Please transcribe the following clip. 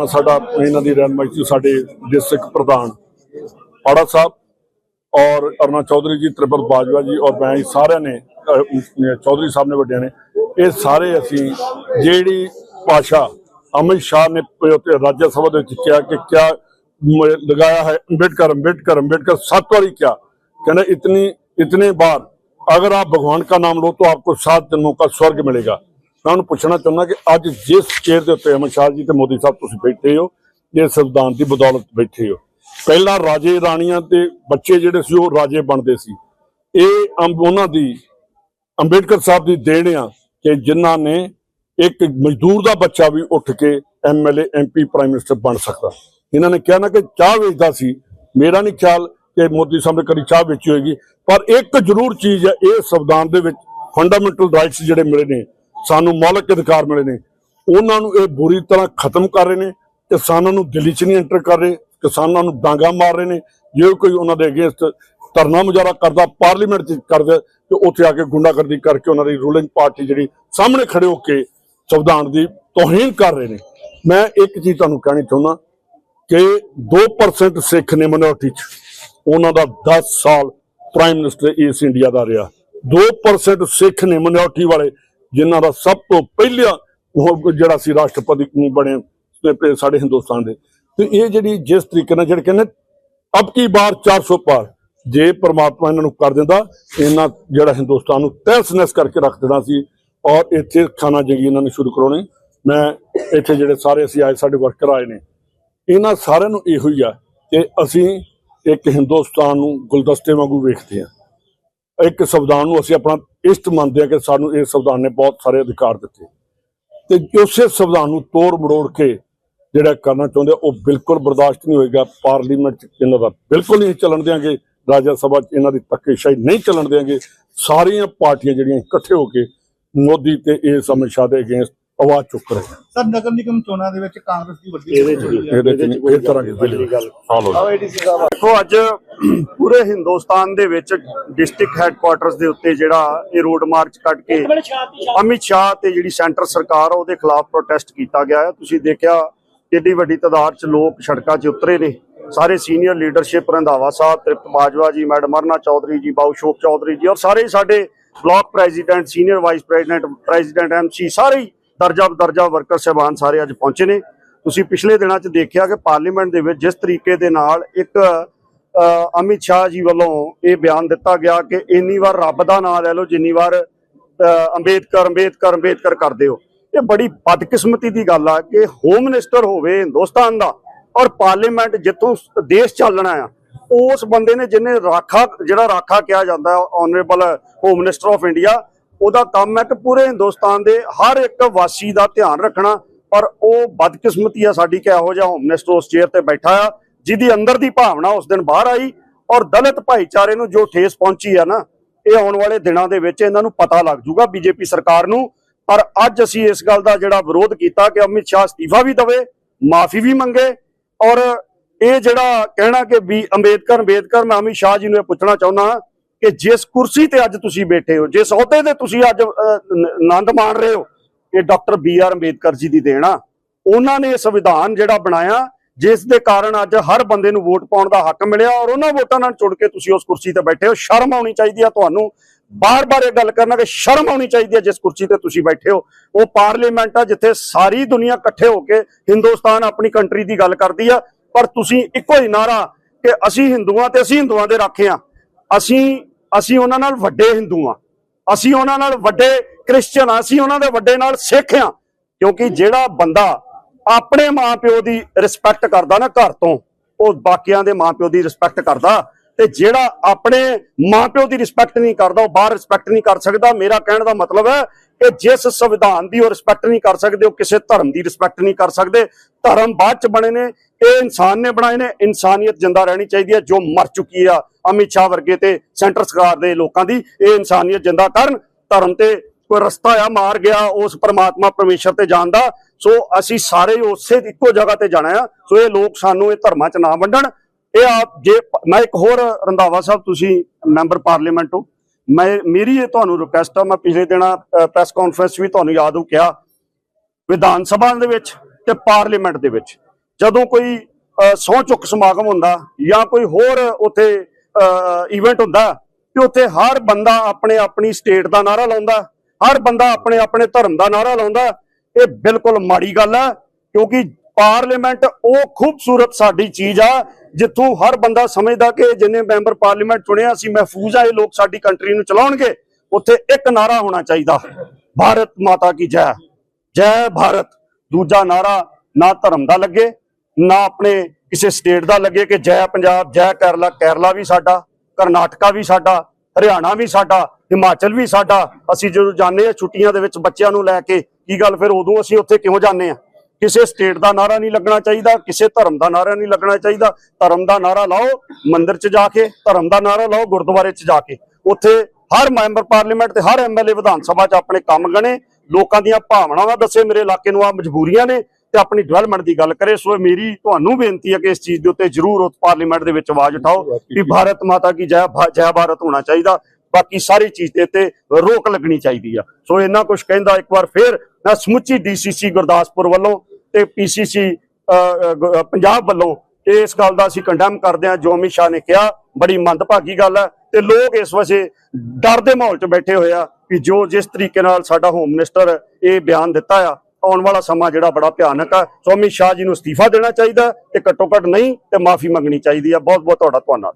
ਤਾਂ ਸਾਡਾ ਇਹਨਾਂ ਦੀ ਰਹਿਨਮਾਈ ਚ ਸਾਡੇ ਡਿਸਟ੍ਰਿਕਟ ਪ੍ਰਧਾਨ ਪਾੜਾ ਸਾਹਿਬ ਔਰ ਅਰਨਾ ਚੌਧਰੀ ਜੀ ਤ੍ਰਿਪਲ ਬਾਜਵਾ ਜੀ ਔਰ ਮੈਂ ਸਾਰਿਆਂ ਨੇ ਚੌਧਰੀ ਸਾਹਿਬ ਨੇ, ਵੱਡਿਆਂ ਨੇ, ਇਹ ਸਾਰੇ ਅਸੀਂ ਜਿਹੜੀ ਪਾਸ਼ਾ ਅਮਿਤ ਸ਼ਾਹ ਨੇ ਰਾਜ ਸਭਾ ਦੇ ਵਿੱਚ ਕਿਹਾ ਕਿ ਕਿਆ ਲਗਾਇਆ ਹੈ, ਅੰਬੇਡਕਰ ਅੰਬੇਡਕਰ ਅੰਬੇਡਕਰ ਸੱਤ ਵਾਰੀ ਕਿਹਾ। कहना ਇਤਨੀ इतने बार ਅਗਰ ਆਪ ਭਗਵਾਨ ਦਾ ਨਾਮ लो ਤਾਂ आपको सात जन्मों का स्वर्ग मिलेगा ਮੈਂ ਉਹਨੂੰ ਪੁੱਛਣਾ ਚਾਹੁੰਦਾ ਕਿ ਅੱਜ ਜਿਸ ਚੇਅਰ ਦੇ ਉੱਤੇ ਅਮਿਤ ਸ਼ਾਹ ਜੀ ਤੇ ਮੋਦੀ ਸਾਹਿਬ ਤੁਸੀਂ ਬੈਠੇ ਹੋ, ਇਹ ਸੰਵਿਧਾਨ ਦੀ ਬਦੌਲਤ ਬੈਠੇ ਹੋ। ਪਹਿਲਾਂ ਰਾਜੇ ਰਾਣੀਆਂ ਤੇ ਬੱਚੇ ਜਿਹੜੇ ਸੀ, ਉਹ ਰਾਜੇ ਬਣਦੇ ਸੀ। ਇਹ ਉਹਨਾਂ ਦੀ, ਅੰਬੇਡਕਰ ਸਾਹਿਬ ਦੀ ਦੇਣ ਆ ਕਿ ਜਿਨ੍ਹਾਂ ਨੇ ਇੱਕ ਮਜ਼ਦੂਰ ਦਾ ਬੱਚਾ ਵੀ ਉੱਠ ਕੇ ਐਮਐਲਏ ਐਮਪੀ ਪ੍ਰਾਈਮ ਮਿਨਿਸਟਰ ਬਣ ਸਕਦਾ। ਇਹਨਾਂ ਨੇ ਕਿਹਾ ਨਾ ਕਿ ਚਾਹ ਵੇਚਦਾ ਸੀ। ਮੇਰਾ ਨਹੀਂ ਖਿਆਲ ਕਿ ਮੋਦੀ ਸਾਹਿਬ ਨੇ ਕਦੀ ਚਾਹ ਵੇਚੀ ਹੋਏਗੀ, ਪਰ ਇੱਕ ਜ਼ਰੂਰ ਚੀਜ਼ ਹੈ, ਇਹ ਸੰਵਿਧਾਨ ਦੇ ਵਿੱਚ ਫੰਡਾਮੈਂਟਲ ਰਾਈਟਸ ਜਿਹੜੇ ਮਿਲੇ ਨੇ ਸਾਨੂੰ ਮੌਲਿਕ ਅਧਿਕਾਰ ਮਿਲੇ ਨੇ। ਉਹਨਾਂ ਨੂੰ ਇਹ ਬੁਰੀ ਤਰ੍ਹਾਂ ਖਤਮ ਕਰ ਰਹੇ ਨੇ, ਕਿਸਾਨਾਂ ਨੂੰ ਦਿੱਲੀ 'ਚ ਨਹੀਂ ਐਂਟਰ ਕਰ ਰਹੇ, ਕਿਸਾਨਾਂ ਨੂੰ ਡਾਂਗਾ ਮਾਰ ਰਹੇ ਨੇ। ਜੇ ਕੋਈ ਉਹਨਾਂ ਦੇ ਅਗੇਂਸਟ ਧਰਨਾ ਮੁਜ਼ਾਹਰਾ ਕਰਦਾ, ਪਾਰਲੀਮੈਂਟ 'ਚ ਕਰਦਾ, ਤੇ ਉੱਥੇ ਆ ਕੇ ਗੁੰਡਾਗਰਦੀ ਕਰਕੇ ਉਹਨਾਂ ਦੀ ਰੂਲਿੰਗ ਪਾਰਟੀ ਜਿਹੜੀ ਸਾਹਮਣੇ ਖੜੇ ਹੋ ਕੇ ਸੰਵਿਧਾਨ ਦੀ ਤੋਹੀਨ ਕਰ ਰਹੇ ਨੇ। ਮੈਂ ਇੱਕ ਚੀਜ਼ ਤੁਹਾਨੂੰ ਕਹਿਣੀ ਚਾਹੁੰਦਾ ਕਿ 2% ਸਿੱਖ ਨੇ ਮਿਨੋਰਟੀ 'ਚ। ਉਹਨਾਂ ਦਾ 10 ਸਾਲ ਪ੍ਰਾਈਮ ਮਿਨਿਸਟਰ ਇਸ ਇੰਡੀਆ ਦਾ ਰਿਹਾ। 2% ਸਿੱਖ ਨੇ ਮਿਨੋਰਟੀ ਵਾਲੇ। ਜਿਨ੍ਹਾਂ ਦਾ ਸਭ ਤੋਂ ਪਹਿਲਾ ਉਹ ਜਿਹੜਾ ਸੀ ਰਾਸ਼ਟਰਪਤੀ ਬਣੇ ਸਾਡੇ ਹਿੰਦੁਸਤਾਨ ਦੇ। ਤੇ ਇਹ ਜਿਹੜੀ ਜਿਸ ਤਰੀਕੇ ਨਾਲ ਜਿਹੜੇ ਕਹਿੰਦੇ, ਅਬ ਕੀ ਬਾਰ 400 ਪਾਰ, ਜੇ ਪ੍ਰਮਾਤਮਾ ਇਹਨਾਂ ਨੂੰ ਕਰ ਦਿੰਦਾ, ਇਹਨਾਂ ਜਿਹੜਾ ਹਿੰਦੁਸਤਾਨ ਨੂੰ ਤਹਿਸ-ਨਹਿਸ ਕਰਕੇ ਰੱਖ ਦੇਣਾ ਸੀ ਔਰ ਇੱਥੇ ਖਾਣਾ ਜੰਗੀ ਇਹਨਾਂ ਨੇ ਸ਼ੁਰੂ ਕਰਾਉਣੀ। ਮੈਂ ਇੱਥੇ ਜਿਹੜੇ ਸਾਰੇ ਅਸੀਂ ਆਏ, ਸਾਡੇ ਵਰਕਰ ਆਏ ਨੇ, ਇਹਨਾਂ ਸਾਰਿਆਂ ਨੂੰ ਇਹੋ ਹੀ ਆ ਕਿ ਅਸੀਂ ਇੱਕ ਹਿੰਦੁਸਤਾਨ ਨੂੰ ਗੁਲਦਸਤੇ ਵਾਂਗੂ ਵੇਖਦੇ ਹਾਂ। ਇੱਕ ਸੰਵਿਧਾਨ ਨੂੰ ਅਸੀਂ ਆਪਣਾ ਇਸ਼ਟ ਮੰਨਦੇ ਹਾਂ ਕਿ ਸਾਨੂੰ ਇਹ ਸੰਵਿਧਾਨ ਨੇ ਬਹੁਤ ਸਾਰੇ ਅਧਿਕਾਰ ਦਿੱਤੇ। ਤੇ ਉਸੇ ਸੰਵਿਧਾਨ ਨੂੰ ਤੋੜ ਮਰੋੜ ਕੇ ਜਿਹੜਾ ਕਰਨਾ ਚਾਹੁੰਦੇ ਆ, ਉਹ ਬਿਲਕੁਲ ਬਰਦਾਸ਼ਤ ਨਹੀਂ ਹੋਏਗਾ। ਪਾਰਲੀਮੈਂਟ ਚ ਇਹਨਾਂ ਦਾ ਬਿਲਕੁਲ ਨਹੀਂ ਚੱਲਣ ਦਿਆਂਗੇ। ਰਾਜ ਸਭਾ ਚ ਇਹਨਾਂ ਦੀ ਧੱਕੇਸ਼ਾਹੀ ਨਹੀਂ ਚੱਲਣ ਦਿਆਂਗੇ। ਸਾਰੀਆਂ ਪਾਰਟੀਆਂ ਜਿਹੜੀਆਂ ਇਕੱਠੇ ਹੋ ਕੇ ਮੋਦੀ ਤੇ ਇਸ ਅਮਿਤ ਸ਼ਾਹ ਦੇ ਅਗੇਂਸਟ ਆਵਾਜ਼ ਚੁੱਕ ਰਹੇ ਸਰ ਨਗਰ ਨਿਗਮ ਚੋਣਾਂ ਦੇ ਵਿੱਚ ਕਾਂਗਰਸ ਦੀ ਵੱਡੀ ਇਹਦੇ ਚ ਨਹੀਂ, ਤਰ੍ਹਾਂ ਦੀ ਗੱਲ। ਫਾਲੋ ਦੇਖੋ ਅੱਜ ਪੂਰੇ ਹਿੰਦੁਸਤਾਨ ਦੇ ਵਿੱਚ ਡਿਸਟ੍ਰਿਕਟ ਹੈੱਡਕੁਆਟਰਸ ਦੇ ਉੱਤੇ ਜਿਹੜਾ ਇਹ ਰੋਡ ਮਾਰਚ ਕੱਢ ਕੇ ਅਮਿਤ ਸ਼ਾਹ ਤੇ ਜਿਹੜੀ ਸੈਂਟਰ ਸਰਕਾਰ ਆ ਉਹਦੇ ਖਿਲਾਫ ਪ੍ਰੋਟੈਸਟ ਕੀਤਾ ਗਿਆ ਹੈ ਤੁਸੀਂ ਦੇਖਿਆ ਕਿੰਨੀ ਵੱਡੀ ਤਾਦਾਦ 'ਚ ਲੋਕ ਸੜਕਾਂ 'ਚ ਉਤਰੇ ਨੇ। ਸਾਰੇ senior leadership Randhawa sahib Tript Bajwa ji madam Arna Chaudhary ਜੀ ਬਾਉ ਸ਼ੋਕ ਚੌਧਰੀ ਜੀ ਔਰ ਸਾਰੇ ਹੀ ਸਾਡੇ block president senior vice president president MC ਸਾਰੇ ਹੀ ਦਰਜਾ ਦਰਜਾ ਵਰਕਰ ਸਹਿਬਾਨ ਸਾਰੇ ਅੱਜ ਪਹੁੰਚੇ ਨੇ। ਤੁਸੀਂ ਪਿਛਲੇ ਦਿਨਾਂ 'ਚ ਦੇਖਿਆ ਕਿ ਪਾਰਲੀਮੈਂਟ ਦੇ ਵਿੱਚ ਜਿਸ ਤਰੀਕੇ ਦੇ ਨਾਲ ਇੱਕ ਅਮਿਤ ਸ਼ਾਹ ਜੀ ਵੱਲੋਂ ਇਹ ਬਿਆਨ ਦਿੱਤਾ ਗਿਆ ਕਿ ਇੰਨੀ ਵਾਰ ਰੱਬ ਦਾ ਨਾਮ ਲੈ ਲਓ, ਜਿੰਨੀ ਵਾਰ ਅੰਬੇਦਕਰ ਅੰਬੇਦਕਰ ਅੰਬੇਦਕਰ ਕਰਦੇ ਹੋ। ਇਹ ਬੜੀ ਬਦਕਿਸਮਤੀ ਦੀ ਗੱਲ ਆ ਕਿ ਹੋਮ ਮਿਨਿਸਟਰ ਹੋਵੇ ਹਿੰਦੁਸਤਾਨ ਦਾ ਔਰ ਪਾਰਲੀਮੈਂਟ ਜਿੱਥੋਂ ਦੇਸ਼ ਚੱਲਣਾ ਆ, ਉਸ ਬੰਦੇ ਨੇ ਜਿਹਨੇ ਰਾਖਾ, ਜਿਹੜਾ ਰਾਖਾ ਕਿਹਾ ਜਾਂਦਾ honourable home minister of India ਉਹਦਾ ਕੰਮ ਹੈ ਕਿ ਪੂਰੇ ਹਿੰਦੁਸਤਾਨ ਦੇ ਹਰ ਇੱਕ ਵਾਸੀ ਦਾ ਧਿਆਨ ਰੱਖਣਾ, ਪਰ ਉਹ ਬਦਕਿਸਮਤੀ ਆ ਸਾਡੀ ਕਿ ਇਹੋ ਜਿਹਾ ਹੋਮ ਮਿਨਿਸਟਰ ਉਸ ਚੇਅਰ ਤੇ ਬੈਠਾ ਆ, ਜਿਹਦੀ ਅੰਦਰ ਦੀ ਭਾਵਨਾ ਉਸ ਦਿਨ ਬਾਹਰ ਆਈ ਔਰ ਦਲਿਤ ਭਾਈਚਾਰੇ ਨੂੰ ਜੋ ਠੇਸ ਪਹੁੰਚੀ ਆ ਨਾ, ਇਹ ਆਉਣ ਵਾਲੇ ਦਿਨਾਂ ਦੇ ਵਿੱਚ ਇਹਨਾਂ ਨੂੰ ਪਤਾ ਲੱਗ ਜੂਗਾ ਬੀਜੇਪੀ ਸਰਕਾਰ ਨੂੰ। ਪਰ ਅੱਜ ਅਸੀਂ ਇਸ ਗੱਲ ਦਾ ਜਿਹੜਾ ਵਿਰੋਧ ਕੀਤਾ ਕਿ ਅਮਿਤ ਸ਼ਾਹ ਅਸਤੀਫਾ ਵੀ ਦਵੇ, ਮਾਫੀ ਵੀ ਮੰਗੇ ਔਰ ਇਹ ਜਿਹੜਾ ਕਹਿਣਾ ਕਿ ਵੀ ਅੰਬੇਦਕਰ ਅੰਬੇਦਕਰ, ਮੈਂ ਅਮਿਤ ਸ਼ਾਹ ਜੀ ਨੂੰ ਇਹ ਪੁੱਛਣਾ ਚਾਹੁੰਦਾ ਕਿ ਜਿਸ ਕੁਰਸੀ ਤੇ ਅੱਜ ਤੁਸੀਂ ਬੈਠੇ ਹੋ, ਜਿਸ ਅਹੁਦੇ ਤੇ ਤੁਸੀਂ ਅੱਜ ਆਨੰਦ ਮਾਣ ਰਹੇ ਹੋ, ਇਹ doctor B R Ambedkar ji ਦੀ ਦੇਣ ਆ। ਉਹਨਾਂ ਨੇ ਸੰਵਿਧਾਨ ਜਿਹੜਾ ਬਣਾਇਆ, ਜਿਸ ਦੇ ਕਾਰਨ ਅੱਜ ਹਰ ਬੰਦੇ ਨੂੰ ਵੋਟ ਪਾਉਣ ਦਾ ਹੱਕ ਮਿਲਿਆ ਔਰ ਉਹਨਾਂ ਵੋਟਾਂ ਨਾਲ ਜੁੜ ਕੇ ਤੁਸੀਂ ਉਸ ਕੁਰਸੀ ਤੇ ਬੈਠੇ ਹੋ। ਸ਼ਰਮ ਆਉਣੀ ਚਾਹੀਦੀ ਆ ਤੁਹਾਨੂੰ। ਬਾਰ-ਬਾਰ ਇਹ ਗੱਲ ਕਰਨਾ ਕਿ ਸ਼ਰਮ ਆਉਣੀ ਚਾਹੀਦੀ ਹੈ ਜਿਸ ਕੁਰਸੀ ਤੇ ਤੁਸੀਂ ਬੈਠੇ ਹੋ। ਉਹ ਪਾਰਲੀਮੈਂਟ ਆ ਜਿੱਥੇ ਸਾਰੀ ਦੁਨੀਆ ਇਕੱਠੇ ਹੋ ਕੇ ਹਿੰਦੁਸਤਾਨ ਆਪਣੀ ਕੰਟਰੀ ਦੀ ਗੱਲ ਕਰਦੀ ਆ। ਪਰ ਤੁਸੀਂ ਇੱਕੋ ਹੀ ਨਾਰਾ ਕਿ ਅਸੀਂ ਹਿੰਦੂਆਂ ਤੇ ਅਸੀਂ ਹਿੰਦੂਆਂ ਦੇ ਰਾਖੇ ਆ। ਅਸੀਂ ਅਸੀਂ ਉਹਨਾਂ ਨਾਲ ਵੱਡੇ ਹਿੰਦੂ ਆ ਅਸੀਂ ਉਹਨਾਂ ਨਾਲ ਵੱਡੇ ਕ੍ਰਿਸਚੀਅਨ ਆ ਅਸੀਂ ਉਹਨਾਂ ਦੇ ਵੱਡੇ ਨਾਲ ਸਿੱਖ ਆ ਕਿਉਂਕਿ ਜਿਹੜਾ ਬੰਦਾ ਆਪਣੇ ਮਾਪਿਓ ਦੀ ਰਿਸਪੈਕਟ ਕਰਦਾ ਨਾ ਘਰ ਤੋਂ, ਉਹ ਬਾਕੀਆਂ ਦੇ ਮਾਪਿਓ ਦੀ ਰਿਸਪੈਕਟ ਕਰਦਾ ਤੇ ਜਿਹੜਾ ਆਪਣੇ ਮਾਪਿਓ ਦੀ ਰਿਸਪੈਕਟ ਨਹੀਂ ਕਰਦਾ, ਉਹ ਬਾਹਰ ਰਿਸਪੈਕਟ ਨਹੀਂ ਕਰ ਸਕਦਾ। ਮੇਰਾ ਕਹਿਣ ਦਾ ਮਤਲਬ ਹੈ ਕਿ ਜਿਸ ਸੰਵਿਧਾਨ ਦੀ ਉਹ ਰਿਸਪੈਕਟ ਨਹੀਂ ਕਰ ਸਕਦੇ, ਉਹ ਕਿਸੇ ਧਰਮ ਦੀ ਰਿਸਪੈਕਟ ਨਹੀਂ ਕਰ ਸਕਦੇ। ਧਰਮ ਬਾਅਦ ਚ ਬਣੇ ਨੇ, ਇਹ ਇਨਸਾਨ ਨੇ ਬਣਾਏ ਨੇ, ਇਨਸਾਨੀਅਤ ਜਿੰਦਾ ਰਹਿਣੀ ਚਾਹੀਦੀ ਹੈ, ਜੋ ਮਰ ਚੁੱਕੀ ਆ ਅਮਿਤ ਸ਼ਾਹ ਵਰਗੇ ਤੇ ਸੈਂਟਰ ਸਰਕਾਰ ਦੇ ਲੋਕਾਂ ਦੀ, ਇਹ ਇਨਸਾਨੀਅਤ ਜਿੰਦਾ ਕਰਨ। ਧਰਮ ਤੇ ਕੋਈ ਰਸਤਾ ਆ, ਮਾਰ ਗਿਆ, ਉਸ ਪਰਮਾਤਮਾ ਪਰਮੇਸ਼ਰ ਤੇ ਜਾਣ ਦਾ। ਸੋ ਅਸੀਂ ਸਾਰੇ ਉਸੇ ਇੱਕੋ ਜਗ੍ਹਾ ਤੇ ਜਾਣਾ ਆ। ਸੋ ਇਹ ਲੋਕ ਸਾਨੂੰ ਇਹ ਧਰਮਾਂ 'ਚ ਨਾ ਵੰਡਣ। ਇਹ ਆਪ ਜੇ ਮੈਂ ਇੱਕ ਹੋਰ ਰੰਧਾਵਾ ਸਾਹਿਬ, ਤੁਸੀਂ ਮੈਂਬਰ ਪਾਰਲੀਮੈਂਟ ਹੋ। ਮੈਂ ਮੇਰੀ ਇਹ ਤੁਹਾਨੂੰ ਰਿਕੁਐਸਟ ਆ ਮੈਂ ਪਿਛਲੇ ਦਿਨਾਂ ਪ੍ਰੈਸ ਕਾਨਫਰੰਸ ਵੀ ਤੁਹਾਨੂੰ ਯਾਦ ਹੋ ਕਿਹਾ ਵਿਧਾਨ ਸਭਾ ਦੇ ਵਿੱਚ ਤੇ ਪਾਰਲੀਮੈਂਟ ਦੇ ਵਿੱਚ। ਜਦੋਂ ਕੋਈ ਅਹ, ਸਹੁੰ ਚੁੱਕ ਸਮਾਗਮ ਹੁੰਦਾ ਜਾਂ ਕੋਈ ਹੋਰ ਉੱਥੇ ਇਵੈਂਟ ਹੁੰਦਾ ਤੇ ਉੱਥੇ ਹਰ ਬੰਦਾ ਆਪਣੇ ਆਪਣੀ ਸਟੇਟ ਦਾ ਨਾਰਾ ਲਾਉਂਦਾ ਹਰ ਬੰਦਾ ਆਪਣੇ ਆਪਣੇ ਧਰਮ ਦਾ ਨਾਰਾ ਲਾਉਂਦਾ ਇਹ ਬਿਲਕੁਲ ਮਾੜੀ ਗੱਲ ਹੈ ਕਿਉਂਕਿ ਪਾਰਲੀਮੈਂਟ, ਉਹ ਖੂਬਸੂਰਤ ਸਾਡੀ ਚੀਜ਼ ਆ, ਜਿੱਥੋਂ ਹਰ ਬੰਦਾ ਸਮਝਦਾ ਕਿ ਜਿੰਨੇ ਮੈਂਬਰ ਪਾਰਲੀਮੈਂਟ ਚੁਣਿਆ ਸੀ, ਮਹਿਫੂਜ਼ ਆ, ਇਹ ਲੋਕ ਸਾਡੀ ਕੰਟਰੀ ਨੂੰ ਚਲਾਉਣਗੇ, ਉੱਥੇ ਇੱਕ ਨਾਰਾ ਹੋਣਾ ਚਾਹੀਦਾ, ਭਾਰਤ ਮਾਤਾ ਕੀ ਜੈ। ਜੈ ਭਾਰਤ। ਦੂਜਾ ਨਾਰਾ ਨਾ ਧਰਮ ਦਾ ਲੱਗੇ, ਨਾ ਆਪਣੇ ਕਿਸੇ ਸਟੇਟ ਦਾ ਲੱਗੇ ਕਿ ਜੈ ਪੰਜਾਬ, ਜੈ ਕੇਰਲਾ ਕੇਰਲਾ ਵੀ ਸਾਡਾ, ਕਰਨਾਟਕਾ ਵੀ ਸਾਡਾ, ਹਰਿਆਣਾ ਵੀ ਸਾਡਾ, ਹਿਮਾਚਲ ਵੀ ਸਾਡਾ। ਅਸੀਂ ਜਦੋਂ ਜਾਂਦੇ ਆ ਛੁੱਟੀਆਂ ਦੇ ਵਿੱਚ ਬੱਚਿਆਂ ਨੂੰ ਲੈ ਕੇ, ਕੀ ਗੱਲ ਫਿਰ ਉਦੋਂ ਅਸੀਂ ਉੱਥੇ ਕਿਉਂ ਜਾਂਦੇ ਆ? ਕਿਸੇ ਸਟੇਟ ਦਾ ਨਾਰਾ ਨਹੀਂ ਲੱਗਣਾ ਚਾਹੀਦਾ, ਕਿਸੇ ਧਰਮ ਦਾ ਨਾਰਾ ਨਹੀਂ ਲੱਗਣਾ ਚਾਹੀਦਾ। ਧਰਮ ਦਾ ਨਾਰਾ ਲਾਓ, ਮੰਦਿਰ 'ਚ ਜਾ ਕੇ, ਧਰਮ ਦਾ ਨਾਰਾ ਲਾਓ, ਗੁਰਦੁਆਰੇ 'ਚ ਜਾ ਕੇ। ਉੱਥੇ ਹਰ ਮੈਂਬਰ ਪਾਰਲੀਮੈਂਟ ਤੇ ਹਰ ਐਮਐਲਏ ਵਿਧਾਨ ਸਭਾ 'ਚ ਆਪਣੇ ਕੰਮ ਗਣੇ, ਲੋਕਾਂ ਦੀਆਂ ਭਾਵਨਾਵਾਂ ਦੱਸੇ, ਮੇਰੇ ਇਲਾਕੇ ਨੂੰ ਆ ਮਜਬੂਰੀਆਂ ਨੇ, ਤੇ ਆਪਣੀ ਡਿਵੈਲਪਮੈਂਟ ਦੀ ਗੱਲ ਕਰੇ। ਸੋ ਮੇਰੀ ਤੁਹਾਨੂੰ ਬੇਨਤੀ ਹੈ ਕਿ ਇਸ ਚੀਜ਼ ਦੇ ਉੱਤੇ ਜ਼ਰੂਰ ਉਸ ਪਾਰਲੀਮੈਂਟ ਦੇ ਵਿੱਚ ਆਵਾਜ਼ ਉਠਾਓ ਕਿ ਭਾਰਤ ਮਾਤਾ ਕੀ ਜੈ ਜੈ ਭਾਰਤ ਹੋਣਾ ਚਾਹੀਦਾ। ਬਾਕੀ ਸਾਰੀ ਚੀਜ਼ ਦੇ ਉੱਤੇ ਰੋਕ ਲੱਗਣੀ ਚਾਹੀਦੀ ਆ। ਸੋ ਇੰਨਾ ਕੁਝ ਕਹਿੰਦਾ, ਇੱਕ ਵਾਰ ਫੇਰ ਮੈਂ ਸਮੁੱਚੀ ਡੀਸੀਸੀ ਗੁਰਦਾਸਪੁਰ ਵੱਲੋਂ ਤੇ ਪੀਸੀਸੀ ਪੰਜਾਬ ਵੱਲੋਂ ਇਸ ਗੱਲ ਦਾ ਅਸੀਂ ਕੰਡੈਮ ਕਰਦੇ ਹਾਂ, ਜੋ ਅਮਿਤ ਸ਼ਾਹ ਨੇ ਕਿਹਾ, ਬੜੀ ਮੰਦਭਾਗੀ ਗੱਲ ਹੈ ਤੇ ਲੋਕ ਇਸ ਵਜੇ ਡਰ ਦੇ ਮਾਹੌਲ 'ਚ ਬੈਠੇ ਹੋਏ ਆ ਕਿ ਜੋ ਜਿਸ ਤਰੀਕੇ ਨਾਲ ਸਾਡਾ ਹੋਮ ਮਿਨਿਸਟਰ ਇਹ ਬਿਆਨ ਦਿੱਤਾ ਆ, ਆਉਣ ਵਾਲਾ ਸਮਾਂ ਜਿਹੜਾ ਬੜਾ ਭਿਆਨਕ ਆ। ਸੋ ਅਮਿਤ ਸ਼ਾਹ ਜੀ ਨੂੰ ਅਸਤੀਫਾ ਦੇਣਾ ਚਾਹੀਦਾ ਤੇ ਘੱਟੋ ਘੱਟ ਨਹੀਂ ਤੇ ਮਾਫੀ ਮੰਗਣੀ ਚਾਹੀਦੀ ਆ। ਬਹੁਤ ਬਹੁਤ ਤੁਹਾਡਾ ਧੰਨਵਾਦ।